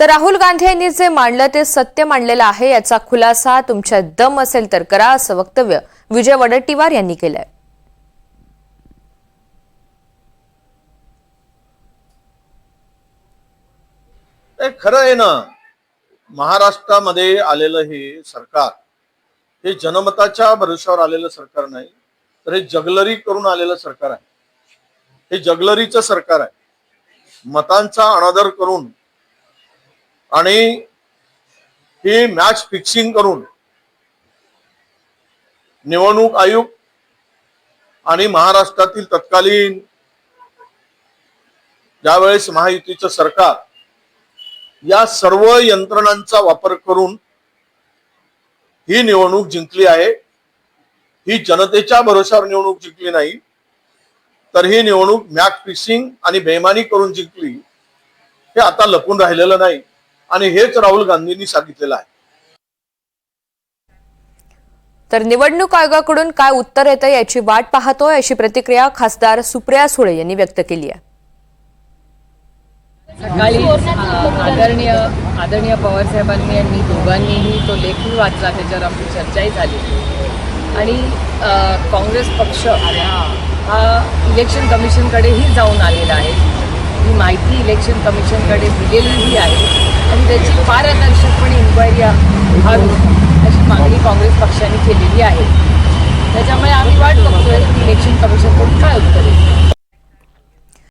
तर राहुल गांधी यांनी जे मांडलं ते सत्य मांडलेलं आहे याचा खुलासा तुमच्या दम असेल तर करा असं वक्तव्य विजय वडट्टीवार यांनी केलंय. खरं आहे ना महाराष्ट्रामध्ये आलेलं हे सरकार हे जनमताच्या भरोश्यावर आलेलं सरकार नाही तर हे जगलरी करून आलेलं सरकार आहे. हे जगलरीचं सरकार आहे. मतांचा अनादर करून आणि ही मॅच फिक्सिंग करून निवडणूक आयोग आणि महाराष्ट्रातील तत्कालीन ज्यावेळेस महायुतीचं सरकार या सर्व यंत्रणांचा वापर करून ही निवडणूक जिंकली आहे ही जनतेच्या भरोशावर निवडणूक जिंकली नाही तर ही निवडणूक मॅक फिक्सिंग आणि बेमानी करून जिंकली हे आता लपून राहिलेलं नाही. आणि हेच राहुल गांधींनी सांगितलेलं आहे. तर निवडणूक आयोगाकडून काय उत्तर येतं याची वाट पाहतोय अशी प्रतिक्रिया खासदार सुप्रिया सुळे यांनी व्यक्त केली आहे. सकाळी आदरणीय आदरणीय पवारसाहेबांनी आणि दोघांनीही तो लेखही वाचला त्याच्यावर आपली चर्चाही झाली. आणि काँग्रेस पक्ष हा इलेक्शन कमिशनकडेही जाऊन आलेला आहे. ही माहिती इलेक्शन कमिशनकडे दिलेलीही आहे. आणि त्याची पारदर्शकपणे इन्क्वायरी व्हावी अशी मागणी काँग्रेस पक्षाने केलेली आहे.